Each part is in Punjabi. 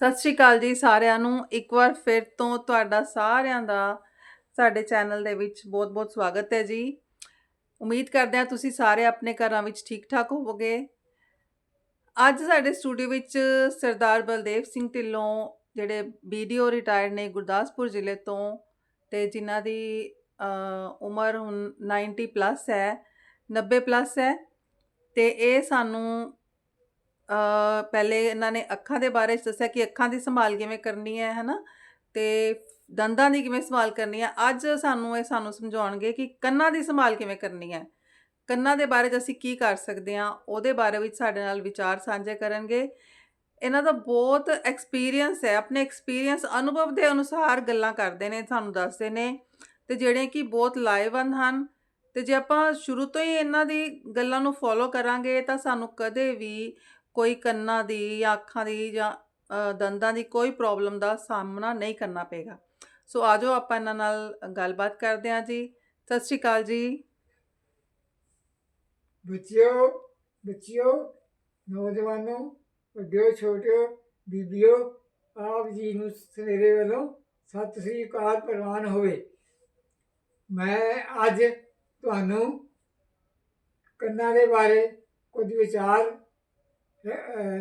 ਸਤਿ ਸ਼੍ਰੀ ਅਕਾਲ ਜੀ ਸਾਰਿਆਂ ਨੂੰ। ਇੱਕ ਵਾਰ ਫਿਰ ਤੋਂ ਤੁਹਾਡਾ ਸਾਰਿਆਂ ਦਾ ਸਾਡੇ ਚੈਨਲ ਦੇ ਵਿੱਚ ਬਹੁਤ-ਬਹੁਤ ਸਵਾਗਤ ਹੈ ਜੀ। ਉਮੀਦ ਕਰਦੇ ਹਾਂ ਤੁਸੀਂ ਸਾਰੇ ਆਪਣੇ ਘਰਾਂ ਵਿੱਚ ਠੀਕ-ਠਾਕ ਹੋਵੋਗੇ। ਅੱਜ ਸਾਡੇ ਸਟੂਡੀਓ ਵਿੱਚ ਸਰਦਾਰ ਬਲਦੇਵ ਸਿੰਘ ਢਿੱਲੋਂ ਜਿਹੜੇ ਵੀਡੀਓ ਰਿਟਾਇਰਡ ਨੇ ਗੁਰਦਾਸਪੁਰ ਜ਼ਿਲ੍ਹੇ ਤੋਂ ਤੇ ਜਿਨ੍ਹਾਂ ਦੀ ਉਮਰ ਹੁਣ 90 ਪਲੱਸ ਹੈ 90 ਪਲੱਸ ਹੈ ਤੇ ਇਹ ਸਾਨੂੰ ਪਹਿਲੇ ਇਹਨਾਂ ਨੇ ਅੱਖਾਂ ਦੇ ਬਾਰੇ 'ਚ ਦੱਸਿਆ ਕਿ ਅੱਖਾਂ ਦੀ ਸੰਭਾਲ ਕਿਵੇਂ ਕਰਨੀ ਹੈ, ਹਨਾ? ਤੇ ਦੰਦਾਂ ਦੀ ਕਿਵੇਂ ਸੰਭਾਲ ਕਰਨੀ ਹੈ? ਅੱਜ ਸਾਨੂੰ ਇਹ ਸਾਨੂੰ ਸਮਝਾਉਣਗੇ ਕਿ ਕੰਨਾਂ ਦੀ ਸੰਭਾਲ ਕਿਵੇਂ ਕਰਨੀ ਹੈ? ਕੰਨਾਂ ਦੇ ਬਾਰੇ 'ਚ ਅਸੀਂ ਕੀ ਕਰ ਸਕਦੇ ਹਾਂ? ਉਹਦੇ ਬਾਰੇ ਵਿੱਚ ਸਾਡੇ ਨਾਲ ਵਿਚਾਰ ਸਾਂਝੇ ਕਰਨਗੇ। ਇਹਨਾਂ ਦਾ ਬਹੁਤ ਐਕਸਪੀਰੀਅੰਸ ਹੈ। ਆਪਣੇ ਐਕਸਪੀਰੀਅੰਸ ਅਨੁਭਵ ਦੇ ਅਨੁਸਾਰ ਗੱਲਾਂ ਕਰਦੇ ਨੇ ਸਾਨੂੰ ਦੱਸਦੇ ਨੇ। ਤੇ ਜਿਹੜੇ ਕਿ ਬਹੁਤ ਲਾਹੇਵੰਦ ਹਨ। ਤੇ ਜੇ ਆਪਾਂ ਸ਼ੁਰੂ ਤੋਂ ਹੀ ਇਹਨਾਂ ਦੀ ਗੱਲਾਂ ਨੂੰ ਫੋਲੋ ਕਰਾਂਗੇ, ਤਾਂ ਸਾਨੂੰ ਕਦੇ ਵੀ ਕੋਈ ਕੰਨਾਂ ਦੀ ਜਾਂ ਅੱਖਾਂ ਦੀ ਜਾਂ ਦੰਦਾਂ ਦੀ ਕੋਈ ਪ੍ਰੋਬਲਮ ਦਾ ਸਾਹਮਣਾ ਨਹੀਂ ਕਰਨਾ ਪਏਗਾ। ਸੋ ਆਜੋ ਆਪਾਂ ਇਹਨਾਂ ਨਾਲ ਗੱਲਬਾਤ ਕਰਦੇ ਹਾਂ ਜੀ। ਸਤਿ ਸ਼੍ਰੀ ਅਕਾਲ ਜੀ। ਬੱਚਿਓ ਬੱਚਿਓ, ਨੌਜਵਾਨੋ, ਵੱਡੇ ਛੋਟੇ ਬੀਬੀਓ, ਆਪ ਜੀ ਨੂੰ ਸਵੇਰੇ ਵੱਲੋਂ ਸਤਿ ਸ੍ਰੀ ਅਕਾਲ ਪ੍ਰਵਾਨ ਹੋਵੇ। ਮੈਂ ਅੱਜ ਤੁਹਾਨੂੰ ਕੰਨਾਂ ਦੇ ਬਾਰੇ ਕੁਝ ਵਿਚਾਰ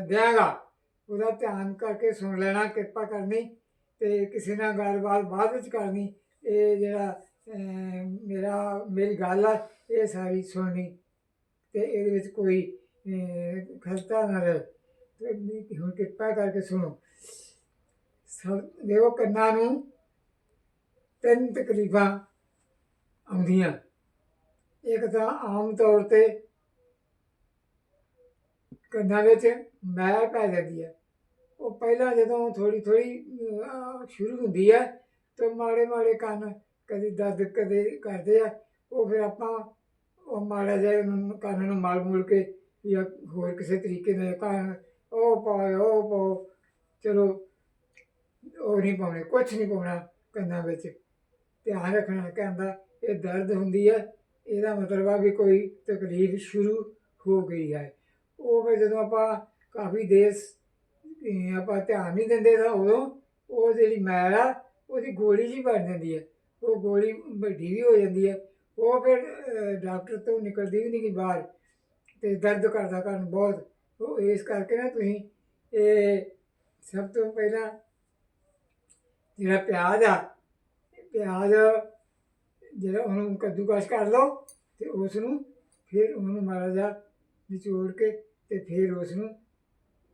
ਦਿਆਂਗਾ। ਉਹਦਾ ਧਿਆਨ ਕਰਕੇ ਸੁਣ ਲੈਣਾ ਕਿਰਪਾ ਕਰਨੀ ਤੇ ਕਿਸੇ ਨਾਲ ਗੱਲਬਾਤ ਬਾਅਦ ਵਿੱਚ ਕਰਨੀ। ਇਹ ਜਿਹੜਾ ਮੇਰਾ ਮੇਰੀ ਗੱਲ ਆ ਇਹ ਸਾਰੀ ਸੁਣਨੀ ਤੇ ਇਹਦੇ ਵਿੱਚ ਕੋਈ ਅਹ, ਖਲਤਾ ਨਾ ਰਹੇ। ਤੇ ਹੁਣ ਕਿਰਪਾ ਕਰਕੇ ਸੁਣੋ। ਸਭ ਦੇਖੋ ਕੰਨਾਂ ਨੂੰ ਤਿੰਨ ਤਕਲੀਫਾਂ ਆਉਂਦੀਆਂ। ਇੱਕ ਤਾਂ ਆਮ ਤੌਰ ਤੇ ਕੰਨਾਂ ਵਿੱਚ ਮੈਲ ਪੈ ਜਾਂਦੀ ਹੈ। ਉਹ ਪਹਿਲਾਂ ਜਦੋਂ ਥੋੜੀ ਥੋੜੀ ਸ਼ੁਰੂ ਹੁੰਦੀ ਹੈ ਤਾਂ ਮਾੜੇ ਮਾੜੇ ਕੰਨ ਕਦੇ ਦਰਦ ਕਦੇ ਕਰਦੇ ਆ, ਉਹ ਫਿਰ ਆਪਾਂ ਉਹ ਮਾੜਾ ਜਿਹਾ ਉਹਨੂੰ ਕੰਨ ਨੂੰ ਮਲ ਮੂਲ ਕੇ ਜਾਂ ਹੋਰ ਕਿਸੇ ਤਰੀਕੇ ਨਾਲ ਕੰਨ ਉਹ ਪਾਓ ਉਹ ਪਾਓ, ਚਲੋ ਉਹ ਨਹੀਂ ਪਾਉਣੇ, ਕੁਛ ਨਹੀਂ ਪਾਉਣਾ ਕੰਨਾਂ ਵਿੱਚ। ਧਿਆਨ ਰੱਖਣਾ ਕਹਿੰਦਾ ਇਹ ਦਰਦ ਹੁੰਦੀ ਹੈ, ਇਹਦਾ ਮਤਲਬ ਆ ਵੀ ਕੋਈ ਤਕਲੀਫ ਸ਼ੁਰੂ ਹੋ ਗਈ ਹੈ। ਉਹ ਫਿਰ ਜਦੋਂ ਆਪਾਂ ਕਾਫੀ ਦੇਰ ਆਪਾਂ ਧਿਆਨ ਨਹੀਂ ਦਿੰਦੇ ਤਾਂ ਉਦੋਂ ਉਹ ਜਿਹੜੀ ਮੈਲ ਆ, ਉਹਦੀ ਗੋਲੀ ਜੀ ਬਣ ਜਾਂਦੀ ਹੈ। ਉਹ ਗੋਲੀ ਵੱਡੀ ਵੀ ਹੋ ਜਾਂਦੀ ਹੈ। ਉਹ ਫਿਰ ਡਾਕਟਰ ਤੋਂ ਨਿਕਲਦੀ ਵੀ ਨਹੀਂ ਗੀ ਬਾਹਰ ਤੇ ਦਰਦ ਕਰਦਾ ਕਰਨ ਬਹੁਤ। ਉਹ ਇਸ ਕਰਕੇ ਨਾ ਤੁਸੀਂ ਇਹ ਸਭ ਤੋਂ ਪਹਿਲਾਂ ਜਿਹੜਾ ਪਿਆਜ਼ ਆ, ਪਿਆਜ਼ ਜਿਹੜਾ ਉਹਨੂੰ ਕੱਦੂਕਸ ਕਰ ਲਓ ਤੇ ਉਸ ਨੂੰ ਫਿਰ ਉਹਨੂੰ ਮਾੜਾ ਜਿਹਾ ਨਿਚੋੜ ਕੇ ਤੇ ਫਿਰ ਉਸ ਨੂੰ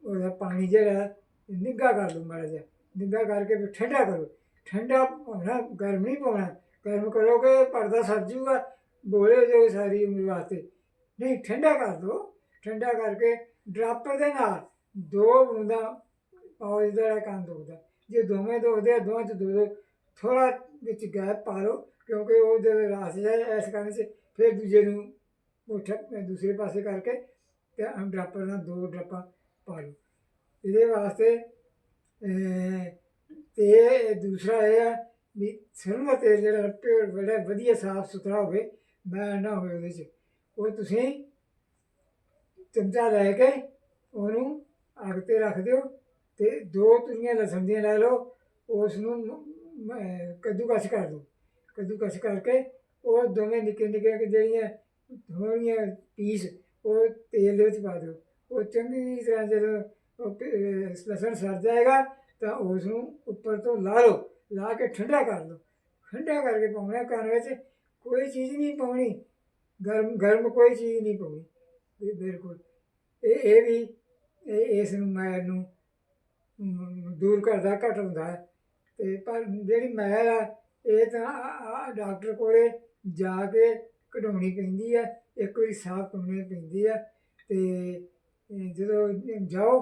ਉਹਦਾ ਪਾਣੀ ਜਿਹੜਾ ਨਿੱਘਾ ਕਰ ਲਓ ਮਾੜਾ ਜਿਹਾ ਨਿੱਘਾ ਕਰਕੇ ਫਿਰ ਠੰਡਾ ਕਰੋ। ਠੰਡਾ ਪਾਉਣਾ ਗਰਮ ਨਹੀਂ ਪਾਉਣਾ। ਗਰਮ ਕਰੋਗੇ, ਪਰਦਾ ਸਰ ਜੂਗਾ ਬੋਲੇ ਜੋ ਸਾਰੀ ਉਮਰ ਵਾਸਤੇ। ਨਹੀਂ, ਠੰਡਾ ਕਰ ਦੋ। ਠੰਡਾ ਕਰਕੇ ਡਰਾਪਰ ਦੇ ਨਾਲ ਦੋ ਬੂੰਦਾਂ ਪਾਓ ਜਿਹੜਾ ਕੰਨ ਦੁਖਦਾ ਜੇ ਦੋਵੇਂ ਦੁਖਦੇ ਆ, ਦੋਵਾਂ ਚ ਦੋ ਦੋ ਥੋੜਾ ਵਿੱਚ ਗੈਪ ਪਾ ਲਓ, ਕਿਉਂਕਿ ਉਹ ਜਦੋਂ ਰਾਸ ਜਾਏ, ਇਸ ਕਰਨ ਚ ਫਿਰ ਦੂਜੇ ਨੂੰ ਮੁੱਠ ਦੂਸਰੇ ਪਾਸੇ ਕਰਕੇ ਡਰਾਪਰ ਨਾਲ ਦੋ ਡਰਾਪਾਂ ਪਾ ਲਓ। ਇਹਦੇ ਵਾਸਤੇ ਅਹ, ਤੇ ਦੂਸਰਾ ਇਹ ਆ ਵੀ ਸਰੋਂ ਦਾ ਤੇਲ ਜਿਹੜਾ ਪਿਓਰ ਬੜਾ ਵਧੀਆ ਸਾਫ਼ ਸੁਥਰਾ ਹੋਵੇ ਮੈਂ ਨਾ ਹੋਵੇ ਉਹਦੇ 'ਚ। ਉਹ ਤੁਸੀਂ ਚਮਚਾ ਲੈ ਕੇ ਉਹਨੂੰ ਅੱਗ ਤੇ ਰੱਖ ਦਿਓ ਤੇ ਦੋ ਤੁਰੀਆਂ ਲਸਣ ਦੀਆਂ ਲੈ ਲਓ ਉਸ ਨੂੰ ਕੱਦੂਕਸ ਕਰ ਦਿਓ। ਕੱਦੂਕਸ ਕਰਕੇ ਉਹ ਦੋਵੇਂ ਨਿੱਕੇ ਨਿੱਕੇ ਜਿਹੜੀਆਂ ਥੋੜ੍ਹੀਆਂ ਪੀਸ ਉਹ ਤੇਲ ਦੇ ਵਿੱਚ ਪਾ ਦਿਓ। ਉਹ ਚੰਗੀ ਤਰ੍ਹਾਂ ਜਦੋਂ ਉਹ ਲਸਣ ਸੜ ਜਾਏਗਾ ਤਾਂ ਉਸ ਨੂੰ ਉੱਪਰ ਤੋਂ ਲਾ ਲਓ। ਲਾ ਕੇ ਠੰਡਾ ਕਰ ਲਓ। ਠੰਡਾ ਕਰਕੇ ਪਾਉਣਾ ਘਰ ਵਿੱਚ। ਕੋਈ ਚੀਜ਼ ਨਹੀਂ ਪਾਉਣੀ। ਗਰਮ ਗਰਮ ਕੋਈ ਚੀਜ਼ ਨਹੀਂ ਪਾਉਣੀ। ਇਹ ਬਿਲਕੁਲ। ਇਹ ਇਹ ਵੀ ਇਸ ਨੂੰ ਮੈਲ ਨੂੰ ਦੂਰ ਕਰਦਾ ਘਟਾਉਂਦਾ ਹੈ। ਤੇ ਪਰ ਜਿਹੜੀ ਮੈਲ ਆ, ਇਹ ਤਾਂ ਡਾਕਟਰ ਕੋਲੇ ਜਾ ਕੇ ਕਢਾਉਣੀ ਪੈਂਦੀ ਹੈ ਇੱਕ ਵਾਰੀ ਸਾਫ਼ ਕਰਨੀ ਪੈਂਦੀ ਹੈ ਤੇ ਜਦੋਂ ਜਾਓ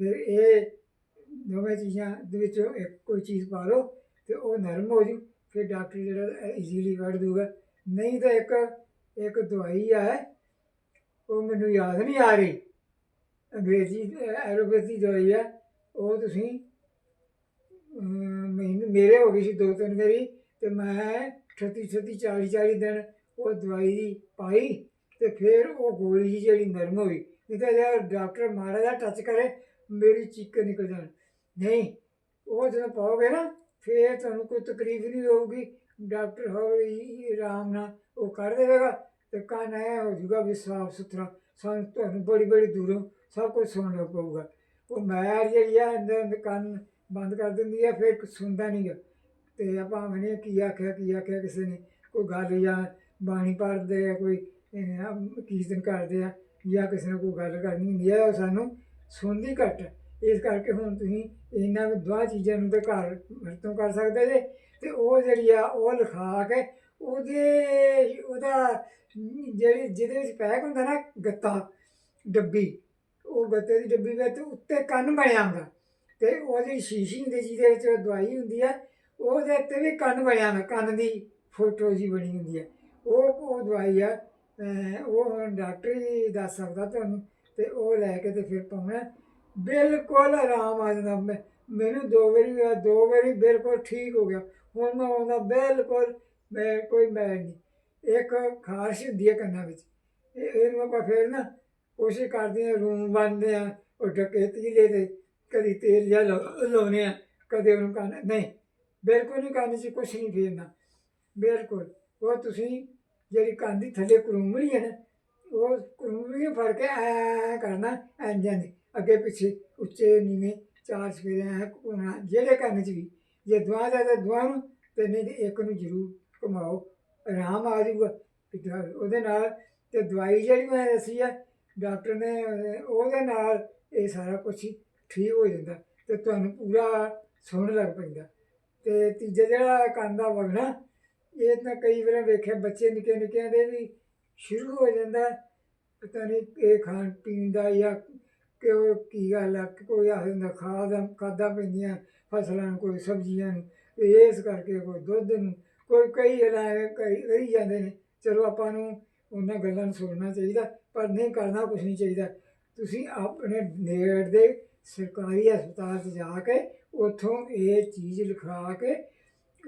ਫਿਰ ਇਹ ਦੋਵੇਂ ਚੀਜ਼ਾਂ ਦੇ ਵਿੱਚ ਇੱਕ ਕੋਈ ਚੀਜ਼ ਪਾ ਲਓ ਤੇ ਉਹ ਨਰਮ ਹੋ ਜੂ, ਫਿਰ ਡਾਕਟਰ ਜਿਹੜਾ ਈਜ਼ੀਲੀ ਕੱਢ ਦੂਗਾ। ਨਹੀਂ ਤਾਂ ਇੱਕ ਇੱਕ ਦਵਾਈ ਹੈ ਉਹ ਮੈਨੂੰ ਯਾਦ ਨਹੀਂ ਆ ਰਹੀ। ਅੰਗਰੇਜ਼ੀ, ਐਲੋਪੈਥੀ ਦਵਾਈ ਹੈ ਉਹ ਤੁਸੀਂ ਮੈਨੂੰ ਮੇਰੇ ਹੋ ਗਈ ਸੀ ਦੋ ਤਿੰਨ ਵਾਰੀ ਤੇ ਮੈਂ 38 38 40 40 ਦਿਨ ਉਹ ਦਵਾਈ ਦੀ ਪਾਈ ਤੇ ਫਿਰ ਉਹ ਗੋਲੀ ਜਿਹੀ ਜਿਹੜੀ ਨਰਮ ਹੋਈ। ਨਹੀਂ ਤਾਂ ਜੇ ਡਾਕਟਰ ਮਾੜਾ ਜਿਹਾ ਟੱਚ ਕਰੇ, ਮੇਰੀ ਚੀਕ ਨਿਕਲ ਜਾਣ। ਨਹੀਂ, ਉਹ ਜਦੋਂ ਪਾਓਗੇ ਨਾ, ਫਿਰ ਤੁਹਾਨੂੰ ਕੋਈ ਤਕਲੀਫ ਨਹੀਂ ਹੋਊਗੀ। ਡਾਕਟਰ ਹੌਲੀ ਆਰਾਮ ਨਾਲ ਉਹ ਕਰ ਦੇਵੇਗਾ ਤੇ ਕੰਨ ਐ ਹੋ ਜਾਊਗਾ ਵੀ ਸਾਫ਼ ਸੁਥਰਾ। ਸਾਨੂੰ ਤੁਹਾਨੂੰ ਬੜੀ ਬੜੀ ਦੂਰੋਂ ਸਭ ਕੁਝ ਸੁਣਨਾ ਪਊਗਾ। ਉਹ ਮੈਰ ਜਿਹੜੀ ਆ ਅੰਦਰ ਕੰਨ ਬੰਦ ਕਰ ਦਿੰਦੀ ਆ, ਫਿਰ ਸੁਣਦਾ ਨਹੀਂਗਾ ਤੇ ਆਪਾਂ ਮਨੇ ਕੀ ਆਖਿਆ ਕੀ ਆਖਿਆ, ਕਿਸੇ ਨੇ। ਕੋਈ ਗੱਲ ਜਾਂ ਬਾਣੀ ਪੜ੍ਹਦੇ ਆ ਕੋਈ ਅਹ, ਕੀਰਤਨ ਕਰਦੇ ਆ ਜਾਂ ਕਿਸੇ ਨਾਲ ਕੋਈ ਗੱਲ ਕਰਨੀ ਹੁੰਦੀ ਹੈ ਉਹ ਸਾਨੂੰ ਸੁਣਦੀ ਘੱਟ। ਹੈ। ਇਸ ਕਰਕੇ ਹੁਣ ਤੁਸੀਂ ਇਹਨਾਂ ਦੋਹਾਂ ਚੀਜ਼ਾਂ ਨੂੰ ਤਾਂ ਘਰ ਵਰਤੋਂ ਕਰ ਸਕਦੇ ਜੇ। ਤੇ ਉਹ ਜਿਹੜੀ ਆ ਉਹ ਲਿਖਾ ਕੇ ਉਹਦੇ ਉਹਦਾ ਜਿਹੜੀ ਜਿਹਦੇ ਵਿੱਚ ਪੈਕ ਹੁੰਦਾ ਨਾ ਗੱਤਾ ਡੱਬੀ ਉਹ ਗੱਤੇ ਦੀ ਡੱਬੀ ਵਿੱਚ ਉੱਤੇ ਕੰਨ ਬਣਿਆ ਹੁੰਦਾ। ਤੇ ਉਹ ਜਿਹੜੀ ਸ਼ੀਸ਼ੀ ਹੁੰਦੀ ਜਿਹਦੇ ਵਿੱਚ ਉਹ ਦਵਾਈ ਹੁੰਦੀ ਆ ਉਹਦੇ ਉੱਤੇ ਵੀ ਕੰਨ ਬਣਿਆ ਹੁੰਦਾ ਕੰਨ ਦੀ ਫੋਟੋ ਜੀ ਬਣੀ ਹੁੰਦੀ ਹੈ ਉਹ ਉਹ ਦਵਾਈ ਆ ਉਹ ਹੁਣ ਡਾਕਟਰ ਹੀ ਦੱਸ ਸਕਦਾ ਤੁਹਾਨੂੰ, ਤੇ ਉਹ ਲੈ ਕੇ ਤੇ ਫਿਰ ਪਾਉਣਾ। ਬਿਲਕੁਲ ਆਰਾਮ ਆ ਜਾਂਦਾ ਮੈਂ, ਮੈਨੂੰ ਦੋ ਵਾਰੀ ਹੋਇਆ, ਦੋ ਵਾਰੀ ਬਿਲਕੁਲ ਠੀਕ ਹੋ ਗਿਆ। ਹੁਣ ਮੈਂ ਆਉਂਦਾ ਬਿਲਕੁਲ, ਮੈਂ ਕੋਈ ਮੈਂ ਨਹੀਂ। ਇੱਕ ਖਾਰਸ਼ ਹੁੰਦੀ ਹੈ ਕੰਨਾਂ ਵਿੱਚ, ਇਹ, ਇਹਨੂੰ ਆਪਾਂ ਫਿਰ ਨਾ ਕੋਸ਼ਿਸ਼ ਕਰਦੇ ਹਾਂ, ਰੂਮ ਬੰਨਦੇ ਆ ਉਹ ਢਕੇ ਤੀਲੇ ਤੇ ਕਦੀ ਤੇਲ ਜਾਂ ਲਾਉਨੇ ਆ ਕਦੇ ਉਹਨੂੰ ਕੰਨ, ਨਹੀਂ, ਬਿਲਕੁਲ ਨਹੀਂ ਕੰਨ 'ਚ ਕੁਛ ਨਹੀਂ ਫੇਰਨਾ, ਬਿਲਕੁਲ। ਉਹ ਤੁਸੀਂ ਜਿਹੜੀ ਕੰਨ ਦੀ ਥੱਲੇ ਕਰੂੰਗਲੀ ਹੈ ਨਾ, ਉਹ ਕਰੂੰਗਲੀ ਫੜ ਕੇ ਐ ਕਰਨਾ ਇੰਝ ਇੰਝ ਅੱਗੇ ਪਿੱਛੇ, ਉੱਚੇ, ਨੀਵੇਂ, ਚਾਰ ਸਵੇਰੇ ਐ ਘੁੰਮਣਾ, ਜਿਹੜੇ ਕੰਨ 'ਚ ਵੀ। ਜੇ ਦੁਆ ਦਾ ਤਾਂ ਦੁਆ ਨੂੰ, ਤੇ ਨਹੀਂ ਤੇ ਇੱਕ ਨੂੰ ਜ਼ਰੂਰ ਘੁਮਾਓ। ਆਰਾਮ ਆ ਜਾਊਗਾ। ਉਹਦੇ ਨਾਲ ਤੇ ਦਵਾਈ ਜਿਹੜੀ ਮੈਂ ਦੱਸੀ ਹੈ ਡਾਕਟਰ ਨੇ, ਉਹਦੇ ਨਾਲ ਇਹ ਸਾਰਾ ਕੁਝ ਠੀਕ ਹੋ ਜਾਂਦਾ ਤੇ ਤੁਹਾਨੂੰ ਪੂਰਾ ਸੁਣ ਲੱਗ ਪੈਂਦਾ। ਤੇ ਤੀਜਾ ਜਿਹੜਾ ਕੰਨ ਦਾ ਵਗਣਾ ਇਹ ਤਾਂ ਕਈ ਵਾਰ ਵੇਖਿਆ ਬੱਚੇ ਨਿੱਕੇ ਨਿੱਕਿਆਂ ਦੇ ਵੀ ਸ਼ੁਰੂ ਹੋ ਜਾਂਦਾ। ਪਤਾ ਨਹੀਂ ਇਹ ਖਾਣ ਪੀਣ ਦਾ ਜਾਂ ਕਿ ਉਹ ਕੀ ਗੱਲ ਆ, ਕਿ ਕੋਈ ਆਖ ਦਿੰਦਾ ਖਾਦ, ਖਾਦਾਂ ਪੈਂਦੀਆਂ, ਫਸਲਾਂ ਨੂੰ, ਕੋਈ ਸਬਜ਼ੀਆਂ ਨੂੰ, ਤੇ ਇਸ ਕਰਕੇ ਕੋਈ ਦੁੱਧ ਨੂੰ, ਕੋਈ ਕਈ ਹਲਾ ਕਈ ਰਹੀ ਜਾਂਦੇ ਨੇ, ਚਲੋ ਆਪਾਂ ਨੂੰ ਉਹਨਾਂ ਗੱਲਾਂ ਨੂੰ ਸੁਣਨਾ ਚਾਹੀਦਾ, ਪਰ ਨਹੀਂ ਕਰਨਾ ਕੁਝ ਨਹੀਂ ਚਾਹੀਦਾ। ਤੁਸੀਂ ਆਪਣੇ ਨੇੜ ਦੇ ਸਰਕਾਰੀ ਹਸਪਤਾਲ 'ਚ ਜਾ ਕੇ ਉੱਥੋਂ ਇਹ ਚੀਜ਼ ਲਿਖਾ ਕੇ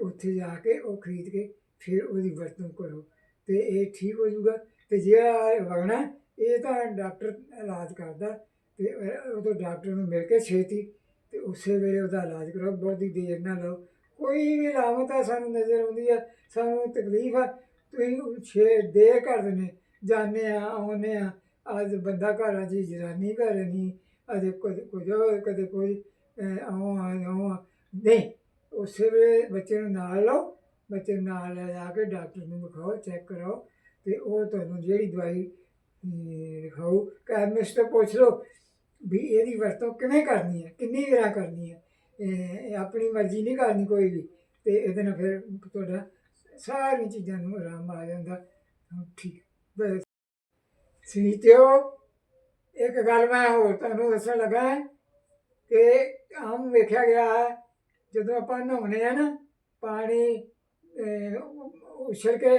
ਉੱਥੇ ਜਾ ਕੇ ਉਹ ਖਰੀਦ ਕੇ ਫਿਰ ਉਹਦੀ ਵਰਤੋਂ ਕਰੋ। ਤੇ ਇਹ ਠੀਕ ਹੋ ਜਾਊਗਾ। ਤੇ ਜਿਹੜਾ ਵਗਣਾ, ਇਹ ਤਾਂ ਡਾਕਟਰ ਇਲਾਜ ਕਰਦਾ। ਤੇ ਉਹ ਤੋਂ ਡਾਕਟਰ ਨੂੰ ਮਿਲ ਕੇ ਛੇਤੀ, ਤੇ ਉਸੇ ਵੇਲੇ ਉਹਦਾ ਇਲਾਜ ਕਰੋ। ਬਹੁਤੀ ਦੇਰ ਨਾ ਲਓ। ਕੋਈ ਵੀ ਲਾਮਤ ਆ, ਸਾਨੂੰ ਨਜ਼ਰ ਆਉਂਦੀ ਆ। ਸਾਨੂੰ ਤਕਲੀਫ ਆ। ਤੁਸੀਂ ਛੇ ਦੇਰ ਕਰ ਦਿੰਦੇ ਜਾਂਦੇ ਆ, ਆਉਂਦੇ ਆ। ਅੱਜ ਬੰਦਾ ਘਰ ਆ ਜੀ, ਜਨਾਨੀ ਘਰ ਨਹੀਂ ਅਜੇ ਕੁਝ ਕੋਈ ਕਦੇ ਕੋਈ ਆਉਂ ਆਉਂ ਨਹੀਂ ਉਸੇ ਵੇਲੇ ਬੱਚੇ ਨੂੰ ਨਾਲ ਲਓ ਬੱਚੇ ਨੂੰ ਨਾਲ ਲੈ ਜਾ ਕੇ ਡਾਕਟਰ ਨੂੰ ਵਿਖਾਓ ਚੈੱਕ ਕਰਾਓ ਤੇ ਉਹ ਤੁਹਾਨੂੰ ਜਿਹੜੀ ਦਵਾਈ ਅਮ, ਲਿਖਾਊ ਕੈਮਿਸਟ ਤੋਂ ਪੁੱਛ ਲਓ ਵੀ ਇਹਦੀ ਵਰਤੋਂ ਕਿਵੇਂ ਕਰਨੀ ਹੈ ਕਿੰਨੀ ਵਾਰ ਕਰਨੀ ਹੈ। ਆਪਣੀ ਮਰਜ਼ੀ ਨਹੀਂ ਕਰਨੀ ਕੋਈ ਵੀ ਤੇ ਇਹਦੇ ਨਾਲ ਫਿਰ ਤੁਹਾਡਾ ਸਾਰੀਆਂ ਚੀਜ਼ਾਂ ਨੂੰ ਆਰਾਮ ਆ ਜਾਂਦਾ। ਠੀਕ ਬਸ। ਸੁਣੀਤਿਓ ਇੱਕ ਗੱਲ ਮੈਂ ਹੋਰ ਤੁਹਾਨੂੰ ਦੱਸਣ ਲੱਗਾ ਕਿ ਆਮ ਵੇਖਿਆ ਗਿਆ ਹੈ ਜਦੋਂ ਆਪਾਂ ਨਹਾਉਂਦੇ ਆ ਨਾ ਪਾਣੀ ਅਹ, ਉਛਲ ਕੇ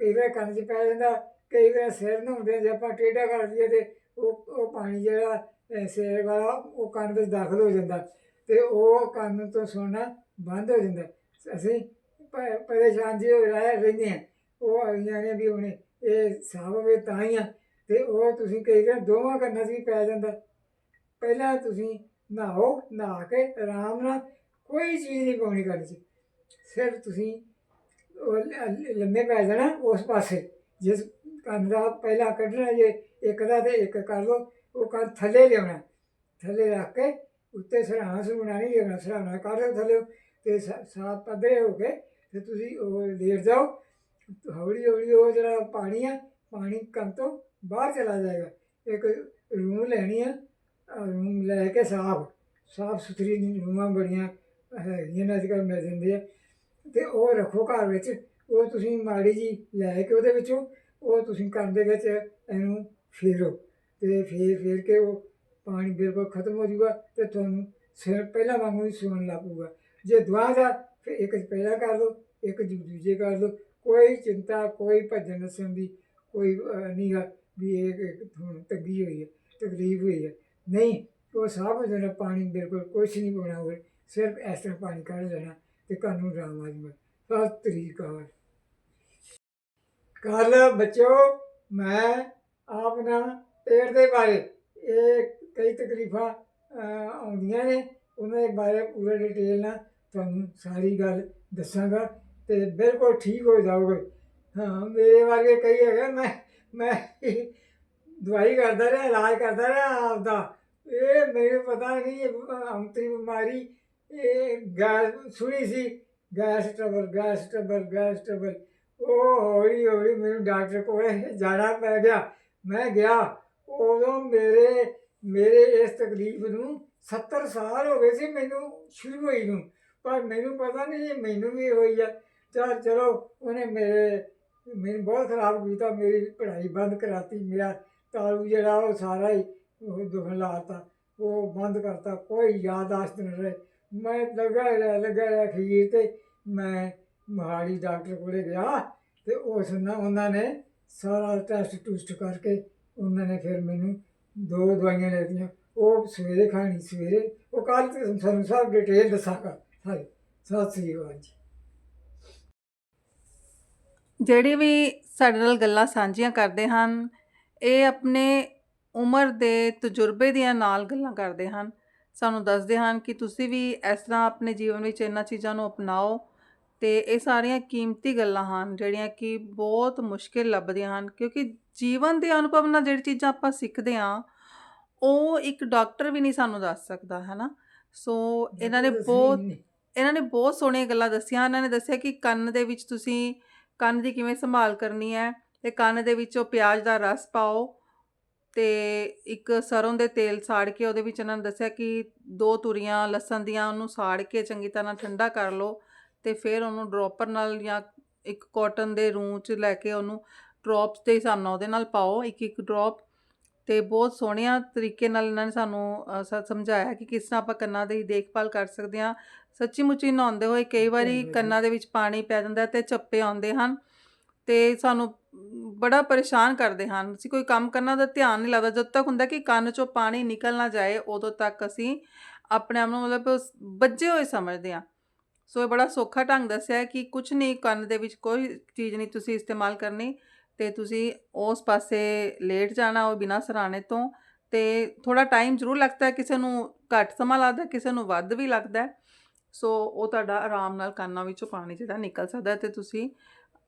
ਕਈ ਵਾਰ ਕੰਨ 'ਚ ਪੈ ਜਾਂਦਾ ਕਈ ਵਾਰ ਸਿਰ ਨਹਾਉਂਦੇ ਜੇ ਆਪਾਂ ਟੇਢਾ ਕਰ ਦਈਏ ਤੇ ਉਹ ਉਹ ਪਾਣੀ ਜਿਹੜਾ ਸਿਰ ਵਾਲਾ ਉਹ ਕੰਨ ਵਿੱਚ ਦਾਖਲ ਹੋ ਜਾਂਦਾ ਤੇ ਉਹ ਕੰਨ ਤੋਂ ਸੁਣਨਾ ਬੰਦ ਹੋ ਜਾਂਦਾ। ਅਸੀਂ ਪਰੇਸ਼ਾਨ ਜਿਹੇ ਹੋ ਰਹਿੰਦੇ ਆ। ਉਹ ਆਈਆਂ ਨੇ ਵੀ ਹੁਣੇ ਇਹ ਸਾਹ ਹੋਵੇ ਤਾਂ ਹੀ ਆ ਤੇ ਉਹ ਤੁਸੀਂ ਕਈ ਵਾਰ ਦੋਵਾਂ ਕੰਨਾਂ 'ਚ ਵੀ ਪੈ ਜਾਂਦਾ। ਪਹਿਲਾਂ ਤੁਸੀਂ ਨਹਾਓ ਨਹਾ ਕੇ ਆਰਾਮ ਨਾਲ ਕੋਈ ਚੀਜ਼ ਨਹੀਂ ਪਾਉਣੀ ਕੰਨ 'ਚ। ਸਿਰਫ ਤੁਸੀਂ ਉਹ ਲ- ਲੰਮੇ ਪੈ ਜਾਣਾ ਉਸ ਪਾਸੇ। ਜਿਸ ਕੰਨ ਦਾ ਪਹਿਲਾਂ ਕੱਢਣਾ ਜੇ, ਇੱਕ ਦਾ ਤੇ ਇੱਕ ਕਰ ਲਓ, ਉਹ ਕੰਨ ਥੱਲੇ ਲਿਆਉਣਾ। ਥੱਲੇ ਰੱਖ ਕੇ ਉੱਤੇ ਸਿਰਹਾਣਾ ਸੁਣਾ ਨਹੀਂ ਲਿਆਉਣਾ, ਸਰਾਣਾ ਕਰ ਲਓ ਥੱਲੇ। ਤੇ ਸਾਫ਼ ਪੱਧਰੇ ਹੋ ਕੇ ਤੇ ਤੁਸੀਂ ਉਹ ਲੇਟ ਜਾਓ। ਹੌਲੀ ਹੌਲੀ ਉਹ ਜਿਹੜਾ ਪਾਣੀ ਆ, ਪਾਣੀ ਕੰਨ ਤੋਂ ਬਾਹਰ ਚਲਾ ਜਾਏਗਾ। ਇੱਕ ਰੂਮ ਲੈਣੀ ਆ ਰੂਮ ਲੈ ਕੇ ਸਾਫ਼ ਸਾਫ਼ ਸੁਥਰੀ ਰੂਮਾਂ ਬੜੀਆਂ ਹੈਗੀਆਂ ਨੇ ਅੱਜ ਕੱਲ੍ਹ ਮਿਲ ਜਾਂਦੇ ਆ। ਤੇ ਉਹ ਰੱਖੋ ਘਰ ਵਿੱਚ, ਉਹ ਤੁਸੀਂ ਮਾੜੀ ਜੀ ਲੈ ਕੇ ਉਹਦੇ ਵਿੱਚੋਂ, ਉਹ ਤੁਸੀਂ ਕੰਨ ਦੇ ਵਿੱਚ ਇਹਨੂੰ ਫੇਰੋ। ਤੇ ਫੇਰ ਫੇਰ ਕੇ ਉਹ ਪਾਣੀ ਬਿਲਕੁਲ ਖਤਮ ਹੋ ਜਾਊਗਾ ਤੇ ਤੁਹਾਨੂੰ ਸਿਰ ਪਹਿਲਾਂ ਵਾਂਗੂ ਹੀ ਸੁਣਨ ਲੱਗ ਪਊਗਾ ਜੇ ਦੁਆ ਦਾ, ਫਿਰ ਇੱਕ ਪਹਿਲਾਂ ਕਰ ਲਓ, ਇੱਕ ਦੂਜੇ ਕਰ ਲਓ। ਕੋਈ ਚਿੰਤਾ, ਕੋਈ ਭੱਜਣ ਨੱਸਣ ਦੀ ਕੋਈ ਨਹੀਂ ਗਾ ਵੀ ਇਹ ਇੱਕ ਹੁਣ ਤੰਗੀ ਹੋਈ ਹੈ, ਤਕਲੀਫ ਹੋਈ ਹੈ। ਨਹੀਂ, ਉਹ ਸਾਫ਼ ਹੋ ਜਾਣਾ, ਪਾਣੀ ਬਿਲਕੁਲ ਕੁਛ ਨਹੀਂ ਪਾਉਣਾ ਹੋਵੇ ਸਿਰਫ ਇਸ ਤਰ੍ਹਾਂ ਪਾਣੀ ਕੱਢ ਲੈਣਾ ਤੇ ਕਾਨੂੰ ਰਾਮ ਆ ਜਾਊਗਾ ਸਤਿ ਤ੍ਰੀ ਅਕਾਲ। ਕੱਲ ਬੱਚੋ ਮੈਂ ਆਪਣਾ ਪੇਟ ਦੇ ਬਾਰੇ, ਇਹ ਕਈ ਤਕਲੀਫਾਂ ਆਉਂਦੀਆਂ ਨੇ, ਉਹਨਾਂ ਦੇ ਬਾਰੇ ਪੂਰੇ ਡਿਟੇਲ ਨਾਲ ਤੁਹਾਨੂੰ ਸਾਰੀ ਗੱਲ ਦੱਸਾਂਗਾ ਤੇ ਬਿਲਕੁਲ ਠੀਕ ਹੋ ਜਾਓਗੇ। ਹਾਂ, ਮੇਰੇ ਵਰਗੇ ਕਈ ਹੈਗਾ ਮੈਂ ਮੈਂ ਦਵਾਈ ਕਰਦਾ ਰਿਹਾ, ਇਲਾਜ ਕਰਦਾ ਰਿਹਾ ਆਪਦਾ। ਇਹ ਮੈਨੂੰ ਪਤਾ ਨਹੀਂ ਇਹ ਅੰਤਰੀ ਬਿਮਾਰੀ ਇਹ ਗੈਸ ਸੁਣੀ ਸੀ gas trouble gas trouble gas trouble ਉਹ ਹੌਲੀ ਹੌਲੀ ਮੈਨੂੰ ਡਾਕਟਰ ਕੋਲ ਜਾਣਾ ਪੈ ਗਿਆ ਮੈਂ ਗਿਆ ਉਦੋਂ ਮੇਰੇ ਮੇਰੇ ਇਸ ਤਕਲੀਫ ਨੂੰ 70 ਸਾਲ ਹੋ ਗਏ ਸੀ ਮੈਨੂੰ ਸ਼ੁਰੂ ਹੋਈ ਨੂੰ ਪਰ ਮੈਨੂੰ ਪਤਾ ਨਹੀਂ ਇਹ ਮੈਨੂੰ ਵੀ ਹੋਈ ਆ ਚਲ ਚਲੋ ਉਹਨੇ ਮੇਰੇ ਮੈਨੂੰ ਬਹੁਤ ਖਰਾਬ ਕੀਤਾ ਮੇਰੀ ਪੜ੍ਹਾਈ ਬੰਦ ਕਰਾਤੀ ਮੇਰਾ ਤਾਲੂ ਜਿਹੜਾ ਉਹ ਸਾਰਾ ਹੀ ਉਹ ਦੁਖਣ ਲਾਤਾ ਉਹ ਬੰਦ ਕਰਤਾ ਕੋਈ ਯਾਦਾਸ਼ਤ ਨਹੀਂ ਰਹੇ ਮੈਂ ਲੱਗਾ ਰਿਹਾ ਲੱਗਾ ਰਿਹਾ ਖੀਰ ਤੇ ਮੈਂ ਮਹਾਲੀ ਡਾਕਟਰ ਕੋਲੇ ਗਿਆ ਤੇ ਉਸ ਨਾਲ ਉਹਨਾਂ ਨੇ ਸਾਰਾ ਟੈਸਟ ਟੂਸਟ ਕਰਕੇ ਉਹਨਾਂ ਨੇ ਫਿਰ ਮੈਨੂੰ ਦੋ ਦਵਾਈਆਂ ਲੈ ਦਿੱਤੀਆਂ। ਉਹ ਸਵੇਰੇ ਖਾਣੀ, ਸਵੇਰੇ ਉਹ ਕੱਲ ਤੇ ਤੁਹਾਨੂੰ ਸਭ ਡਿਟੇਲ ਦੱਸਾਂਗਾ। ਹਾਂਜੀ ਸਤਿ ਸ੍ਰੀ ਅਕਾਲ ਜੀ। ਜਿਹੜੇ ਵੀ ਸਾਡੇ ਨਾਲ ਗੱਲਾਂ ਸਾਂਝੀਆਂ ਕਰਦੇ ਹਨ, ਇਹ ਆਪਣੇ ਉਮਰ ਦੇ ਤਜਰਬੇ ਦੀਆਂ ਨਾਲ ਗੱਲਾਂ ਕਰਦੇ ਹਨ। ਸਾਨੂੰ ਦੱਸਦੇ ਹਨ ਕਿ ਤੁਸੀਂ ਵੀ ਇਸ ਤਰ੍ਹਾਂ ਆਪਣੇ ਜੀਵਨ ਵਿੱਚ ਇਹਨਾਂ ਚੀਜ਼ਾਂ ਨੂੰ ਅਪਣਾਓ ਤੇ ਇਹ ਸਾਰੀਆਂ ਕੀਮਤੀ ਗੱਲਾਂ ਹਨ ਜਿਹੜੀਆਂ ਕਿ ਬਹੁਤ ਮੁਸ਼ਕਿਲ ਲੱਭਦੀਆਂ ਹਨ ਕਿਉਂਕਿ ਜੀਵਨ ਦੇ ਅਨੁਭਵ ਨਾਲ ਜਿਹੜੀ ਚੀਜ਼ਾਂ ਆਪਾਂ ਸਿੱਖਦੇ ਹਾਂ ਉਹ ਇੱਕ ਡਾਕਟਰ ਵੀ ਨਹੀਂ ਸਾਨੂੰ ਦੱਸ ਸਕਦਾ ਹੈ ਨਾ ਸੋ ਇਹਨਾਂ ਨੇ ਬਹੁਤ ਇਹਨਾਂ ਨੇ ਬਹੁਤ ਸੋਹਣੀਆਂ ਗੱਲਾਂ ਦੱਸੀਆਂ ਇਹਨਾਂ ਨੇ ਦੱਸਿਆ ਕਿ ਕੰਨ ਦੇ ਵਿੱਚ ਤੁਸੀਂ ਕੰਨ ਦੀ ਕਿਵੇਂ ਸੰਭਾਲ ਕਰਨੀ ਹੈ ਤੇ ਕੰਨ ਦੇ ਵਿੱਚੋਂ ਪਿਆਜ਼ ਦਾ ਰਸ ਪਾਓ ਤੇ ਇੱਕ ਸਰੋਂ ਦੇ ਤੇਲ ਸਾੜ ਕੇ ਉਹਦੇ ਵਿੱਚ ਇਹਨਾਂ ਨੇ ਦੱਸਿਆ ਕਿ ਦੋ ਤੁਰੀਆਂ ਲਸਣ ਦੀਆਂ ਉਹਨੂੰ ਸਾੜ ਕੇ ਚੰਗੀ ਤਰ੍ਹਾਂ ਠੰਡਾ ਕਰ ਲਓ ਤੇ ਫਿਰ ਉਹਨੂੰ ਡ੍ਰੌਪਰ ਨਾਲ ਜਾਂ ਇੱਕ ਕਾਟਨ ਦੇ ਰੂੰ ਚ ਲੈ ਕੇ ਉਹਨੂੰ ਡ੍ਰੌਪਸ ਦੇ ਹਿਸਾਬ ਨਾਲ ਉਹਦੇ ਨਾਲ ਪਾਓ ਇੱਕ ਇੱਕ ਡ੍ਰੌਪ ਤੇ ਬਹੁਤ ਸੋਹਣਿਆ ਤਰੀਕੇ ਨਾਲ ਇਹਨਾਂ ਨੇ ਸਾਨੂੰ ਸਮਝਾਇਆ ਕਿ ਕਿਸ ਤਰ੍ਹਾਂ ਆਪਾਂ ਕੰਨਾਂ ਦੀ ਦੇਖਭਾਲ ਕਰ ਸਕਦੇ ਹਾਂ ਸੱਚੀ ਮੁੱਚੀ ਨਹਾਉਂਦੇ ਹੋਏ ਕਈ ਵਾਰੀ। ਕੰਨਾਂ ਦੇ ਵਿੱਚ ਪਾਣੀ ਪੈ ਜਾਂਦਾ ਤੇ ਚੱਪੇ ਆਉਂਦੇ ਹਨ ਅਤੇ ਸਾਨੂੰ ਬੜਾ ਪਰੇਸ਼ਾਨ ਕਰਦੇ ਹਨ। ਅਸੀਂ ਕੋਈ ਕੰਮ ਕਰਨਾ ਦਾ ਧਿਆਨ ਨਹੀਂ ਲੱਗਦਾ ਜਦੋਂ ਤੱਕ ਹੁੰਦਾ ਕਿ ਕੰਨ ਚੋਂ ਪਾਣੀ ਨਿਕਲ ਨਾ ਜਾਏ, ਉਦੋਂ ਤੱਕ ਅਸੀਂ ਆਪਣੇ ਆਪ ਨੂੰ ਮਤਲਬ ਬੱਝੇ ਹੋਏ ਸਮਝਦੇ ਹਾਂ। ਸੋ ਇਹ ਬੜਾ ਸੌਖਾ ਢੰਗ ਦੱਸਿਆ ਕਿ ਕੁਝ ਨਹੀਂ, ਕੰਨ ਦੇ ਵਿੱਚ ਕੋਈ ਚੀਜ਼ ਨਹੀਂ ਤੁਸੀਂ ਇਸਤੇਮਾਲ ਕਰਨੀ ਤੇ ਤੁਸੀਂ ਉਸ ਪਾਸੇ ਲੇਟ ਜਾਣਾ, ਉਹ ਬਿਨਾਂ ਸਰਾਣੇ ਤੋਂ ਤੇ ਥੋੜਾ ਟਾਈਮ ਜ਼ਰੂਰ ਲੱਗਦਾ, ਕਿਸੇ ਨੂੰ ਘੱਟ ਸਮਾਂ ਲੱਗਦਾ, ਕਿਸੇ ਨੂੰ ਵੱਧ ਵੀ ਲੱਗਦਾ। ਸੋ ਉਹ ਤੁਹਾਡਾ ਆਰਾਮ ਨਾਲ ਕੰਨਾਂ ਵਿੱਚੋਂ ਪਾਣੀ ਜਿਹੜਾ ਨਿਕਲ ਸਕਦਾ ਹੈ ਤੇ ਤੁਸੀਂ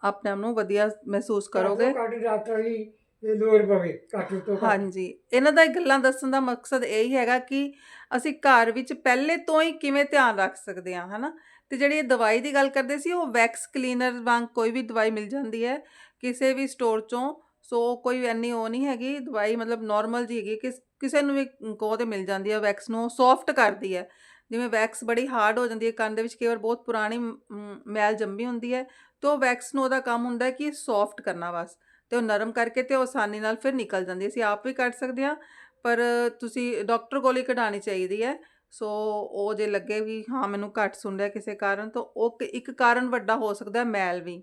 ਆਪਣੇ ਆਪ ਨੂੰ ਵਧੀਆ ਮਹਿਸੂਸ ਕਰੋਗੇ। ਘੱਟ ਡਾਕਟਰ ਹੀ ਇਹ ਲੋੜ ਪਵੇ ਘੱਟ ਤੋਂ ਘੱਟ। ਹਾਂਜੀ। ਇਹਨਾਂ ਦਾ ਇਹ ਗੱਲਾਂ ਦੱਸਣ ਦਾ ਮਕਸਦ ਇਹ ਹੀ ਹੈਗਾ ਕਿ ਅਸੀਂ ਘਰ ਵਿੱਚ ਪਹਿਲੇ ਤੋਂ ਹੀ ਕਿਵੇਂ ਧਿਆਨ ਰੱਖ ਸਕਦੇ ਹਾਂ ਹਨਾ? ਤੇ ਜਿਹੜੀ ਇਹ ਦਵਾਈ ਦੀ ਗੱਲ ਕਰਦੇ ਸੀ ਉਹ ਵੈਕਸ ਕਲੀਨਰ ਵਾਂਗ ਕੋਈ ਵੀ ਦਵਾਈ ਮਿਲ ਜਾਂਦੀ ਹੈ। ਕਿਸੇ ਵੀ ਸਟੋਰ ਚੋਂ ਸੋ ਕੋਈ ਇੰਨੀ ਉਹ ਨਹੀਂ ਹੈਗੀ ਦਵਾਈ ਮਤਲਬ ਨਾਰਮਲ ਜੀ ਹੈਗੀ ਕਿ ਕਿਸੇ ਨੂੰ ਵੀ ਕਹੋ ਤੇ ਮਿਲ ਜਾਂਦੀ ਹੈ ਵੈਕਸ ਨੂੰ ਸੌਫਟ ਕਰਦੀ ਹੈ। ਜਿਵੇਂ ਵੈਕਸ ਬੜੀ ਹਾਰਡ ਹੋ ਜਾਂਦੀ ਹੈ ਕੰਨ ਦੇ ਵਿੱਚ ਕਈ ਵਾਰ ਬਹੁਤ ਪੁਰਾਣੀ ਮ, ਮੈਲ ਜੰਮੀ ਹੁੰਦੀ ਹੈ ਤੇ ਉਹ ਵੈਕਸ ਨੂੰ ਉਹਦਾ ਕੰਮ ਹੁੰਦਾ ਕਿ ਸੌਫਟ ਕਰਨਾ ਬਸ, ਤੇ ਉਹ ਨਰਮ ਕਰਕੇ ਤੇ ਉਹ ਆਸਾਨੀ ਨਾਲ ਫਿਰ ਨਿਕਲ ਜਾਂਦੀ ਹੈ। ਅਸੀਂ ਆਪ ਵੀ ਕੱਢ ਸਕਦੇ ਹਾਂ, ਪਰ ਤੁਸੀਂ ਡਾਕਟਰ ਕੋਲ ਹੀ ਕਢਾਣੀ ਚਾਹੀਦੀ ਹੈ। ਸੋ ਉਹ ਜੇ ਲੱਗੇ ਵੀ ਹਾਂ, ਮੈਨੂੰ ਘੱਟ ਸੁਣ ਰਿਹਾ ਕਿਸੇ ਕਾਰਨ, ਤਾਂ ਉਹ ਇੱਕ ਕਾਰਨ ਵੱਡਾ ਹੋ ਸਕਦਾ ਮੈਲ ਵੀ।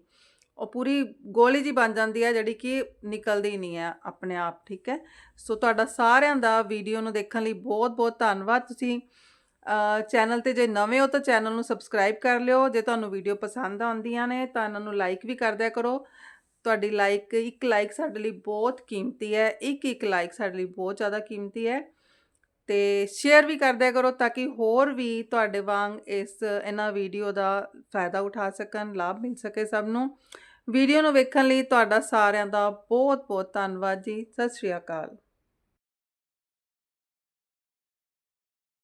ਉਹ ਪੂਰੀ ਗੋਲੀ ਜੀ ਬਣ ਜਾਂਦੀ ਹੈ, ਜਿਹੜੀ ਕਿ ਨਿਕਲਦੀ ਨਹੀਂ ਹੈ ਆਪਣੇ ਆਪ, ਠੀਕ ਹੈ। ਸੋ ਤੁਹਾਡਾ ਸਾਰਿਆਂ ਦਾ ਵੀਡੀਓ ਨੂੰ ਦੇਖਣ ਲਈ ਬਹੁਤ ਬਹੁਤ ਧੰਨਵਾਦ। ਤੁਸੀਂ ਚੈਨਲ ਤੇ ਜੇ ਨਵੇਂ ਹੋ ਤਾਂ ਚੈਨਲ ਨੂੰ ਸਬਸਕ੍ਰਾਈਬ ਕਰ ਲਿਓ। ਜੇ ਤੁਹਾਨੂੰ ਵੀਡੀਓ ਪਸੰਦ ਆਉਂਦੀਆਂ ਨੇ ਤਾਂ ਇਹਨਾਂ ਨੂੰ ਲਾਈਕ ਵੀ ਕਰਦਿਆ ਕਰੋ। ਤੁਹਾਡੀ ਲਾਈਕ ਇੱਕ ਲਾਈਕ ਸਾਡੇ ਲਈ ਬਹੁਤ ਕੀਮਤੀ ਹੈ। ਇੱਕ ਇੱਕ ਲਾਈਕ ਸਾਡੇ ਲਈ ਬਹੁਤ ਜ਼ਿਆਦਾ ਕੀਮਤੀ ਹੈ। ਤੇ ਸ਼ੇਅਰ ਵੀ ਕਰਦਿਆ ਕਰੋ ਤਾਂ ਕਿ ਹੋਰ ਵੀ ਤੁਹਾਡੇ ਵਾਂਗ ਇਸ ਇਹਨਾਂ ਵੀਡੀਓ ਦਾ ਫਾਇਦਾ ਉਠਾ ਸਕਣ, ਲਾਭ ਮਿਲ ਸਕੇ ਸਭ ਨੂੰ। ਵੀਡੀਓ ਨੂੰ ਵੇਖਣ ਲਈ ਤੁਹਾਡਾ ਸਾਰਿਆਂ ਦਾ ਬਹੁਤ ਬਹੁਤ ਧੰਨਵਾਦ ਜੀ। ਸਤਿ ਸ਼੍ਰੀ ਅਕਾਲ।